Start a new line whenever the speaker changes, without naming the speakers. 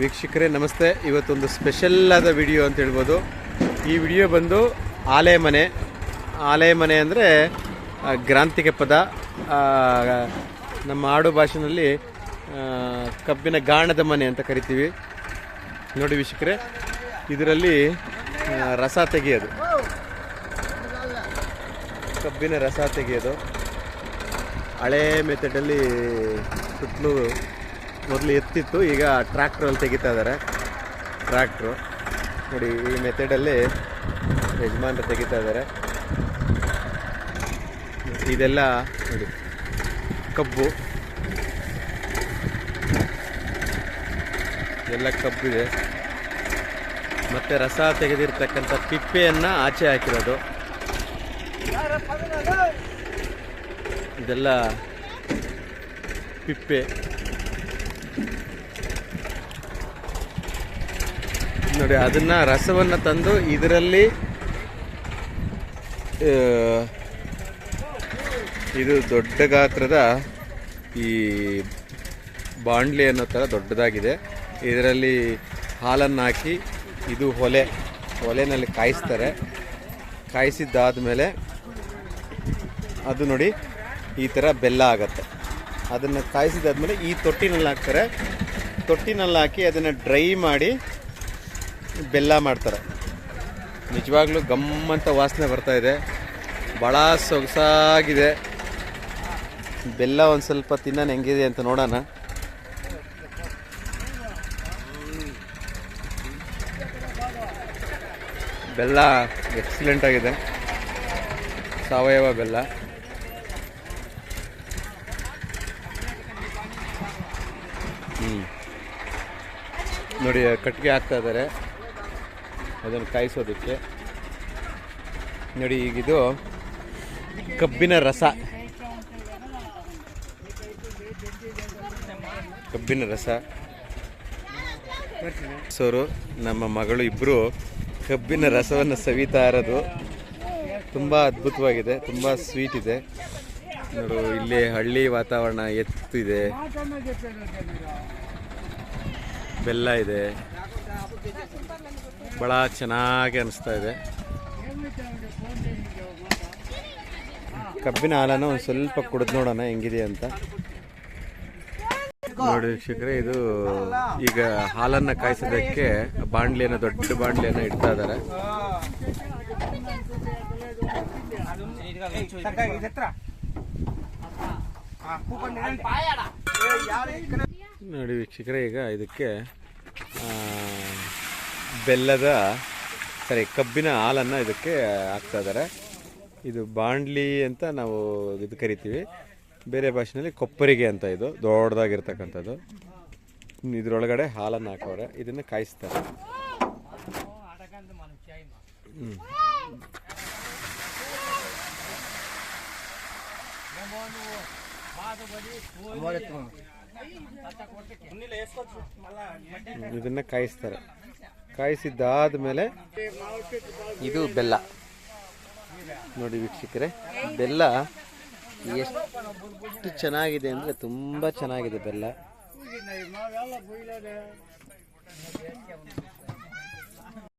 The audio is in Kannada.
ವೀಕ್ಷಕರೇ, ನಮಸ್ತೆ. ಇವತ್ತೊಂದು ಸ್ಪೆಷಲ್ ಆದ ವಿಡಿಯೋ ಅಂತ ಹೇಳ್ಬೋದು. ಈ ವಿಡಿಯೋ ಬಂದು ಆಲೆ ಮನೆ. ಆಲೆ ಮನೆ ಅಂದರೆ ಗ್ರಾಂಥಿಕ ಪದ. ನಮ್ಮ ಆಡು ಭಾಷೆನಲ್ಲಿ ಕಬ್ಬಿನ ಗಾಣದ ಮನೆ ಅಂತ ಕರಿತೀವಿ. ನೋಡಿ ವೀಕ್ಷಕರೇ, ಇದರಲ್ಲಿ ರಸ ತೆಗೆಯೋದು. ಕಬ್ಬಿನ ರಸ ತೆಗೆಯೋದು. ಹಳೆ ಮೆಥಡಲ್ಲಿ ಸುತ್ತಲೂ ಮೊದಲು ಎತ್ತಿತ್ತು, ಈಗ ಟ್ರ್ಯಾಕ್ಟ್ರಲ್ಲಿ ತೆಗಿತಾ ಇದ್ದಾರೆ. ಟ್ರ್ಯಾಕ್ಟ್ರು ನೋಡಿ, ಈ ಮೆಥಡಲ್ಲಿ ಯಜಮಾನ್ರು ತೆಗಿತಾ ಇದ್ದಾರೆ. ಇದೆಲ್ಲ ನೋಡಿ, ಕಬ್ಬು. ಎಲ್ಲ ಕಬ್ಬಿದೆ ಮತ್ತು ರಸ ತೆಗೆದಿರ್ತಕ್ಕಂಥ ಪಿಪ್ಪೆಯನ್ನು ಆಚೆ ಹಾಕಿರೋದು. ಇದೆಲ್ಲ ಪಿಪ್ಪೆ ನೋಡಿ, ಅದನ್ನ ರಸವನ್ನು ತಂದು ಇದರಲ್ಲಿ ಇದು ದೊಡ್ಡ ಗಾತ್ರದ ಈ ಬಾಂಡ್ಲಿ ಅನ್ನೋ ಥರ ದೊಡ್ಡದಾಗಿದೆ. ಇದರಲ್ಲಿ ಹಾಲನ್ನು ಹಾಕಿ ಇದು ಒಲೆ ಹೊಲೆನಲ್ಲಿ ಕಾಯಿಸ್ತಾರೆ. ಕಾಯಿಸಿದ್ದಾದಮೇಲೆ ಅದು ನೋಡಿ ಈ ಥರ ಬೆಲ್ಲ ಆಗತ್ತೆ. ಅದನ್ನು ಕಾಯಿಸಿದಾದ್ಮೇಲೆ ಈ ತೊಟ್ಟಿನಲ್ಲಿ ಹಾಕ್ತಾರೆ. ತೊಟ್ಟಿನಲ್ಲಿ ಹಾಕಿ ಅದನ್ನು ಡ್ರೈ ಮಾಡಿ ಬೆಲ್ಲ ಮಾಡ್ತಾರೆ. ನಿಜವಾಗ್ಲೂ ಗಮ್ಮಂತ ವಾಸನೆ ಬರ್ತಾ ಇದೆ. ಭಾಳ ಸೊಗಸಾಗಿದೆ. ಬೆಲ್ಲ ಒಂದು ಸ್ವಲ್ಪ ತಿನ್ನೋಣ ಹೆಂಗಿದೆ ಅಂತ ನೋಡೋಣ. ಬೆಲ್ಲ ಎಕ್ಸಲೆಂಟ್ ಆಗಿದೆ. ಸಾವಯವ ಬೆಲ್ಲ. ನೋಡಿ, ಕಟ್ಟಿಗೆ ಹಾಕ್ತಾ ಇದ್ದಾರೆ. ಅದನ್ನು ಕಾಯಿಸೋದಕ್ಕೆ. ನೋಡಿ ಈಗಿದು ಕಬ್ಬಿನ ರಸ. ಕಬ್ಬಿನ ರಸ. ಸೋರು, ನಮ್ಮ ಮಗಳು ಇಬ್ಬರು ಕಬ್ಬಿನ ರಸವನ್ನು ಸವಿತಾ ಇರೋದು. ತುಂಬ ಅದ್ಭುತವಾಗಿದೆ, ತುಂಬ ಸ್ವೀಟ್ ಇದೆ. ನೋಡು, ಇಲ್ಲಿ ಹಳ್ಳಿ ವಾತಾವರಣ ಎತ್ತಿದೆ. ಬೆಲ್ಲ ಇದೆ. ಬಹಳ ಚೆನ್ನಾಗಿ ಅನಿಸ್ತಾ ಇದೆ. ಕಬ್ಬಿನ ಹಾಲನ್ನು ಒಂದು ಸ್ವಲ್ಪ ಕುಡಿದು ನೋಡೋಣ, ಹೆಂಗಿದೆ ಅಂತ. ನೋಡಿ ವೀಕ್ಷಕರೇ, ಇದು ಈಗ ಹಾಲನ್ನ ಕಾಯಿಸೋದಕ್ಕೆ ಬಾಂಡ್ಲಿಯನ್ನು ದೊಡ್ಡ ಬಾಂಡ್ಲಿಯನ್ನು ಇಡ್ತಾ ಇದ್ದಾರೆ. ನೋಡಿ ವೀಕ್ಷಕರೇ, ಈಗ ಇದಕ್ಕೆ ಬೆಲ್ಲದ, ಸರಿ, ಕಬ್ಬಿನ ಹಾಲನ್ನು ಇದಕ್ಕೆ ಹಾಕ್ತಾ ಇದ್ದಾರೆ. ಇದು ಬಾಂಡ್ಲಿ ಅಂತ ನಾವು ಇದು ಕರಿತೀವಿ. ಬೇರೆ ಭಾಷೆಯಲ್ಲಿ ಕೊಪ್ಪರಿಗೆ ಅಂತ ಇದು, ದೊಡ್ಡದಾಗಿರ್ತಕ್ಕಂಥದ್ದು. ಇದರೊಳಗಡೆ ಹಾಲನ್ನು ಹಾಕೋರೆ ಇದನ್ನು ಕಾಯಿಸ್ತಾರೆ. ಹ್ಮ್. ಇದನ್ನ ಕಾಯಿಸ್ತಾರೆ. ಕಾಯಿಸಿದ್ದಾದ ಮೇಲೆ ಇದು ಬೆಲ್ಲ. ನೋಡಿ ವೀಕ್ಷಕರೆ, ಬೆಲ್ಲ ಎಷ್ಟು ಚೆನ್ನಾಗಿದೆ ಅಂದರೆ ತುಂಬ ಚೆನ್ನಾಗಿದೆ ಬೆಲ್ಲ.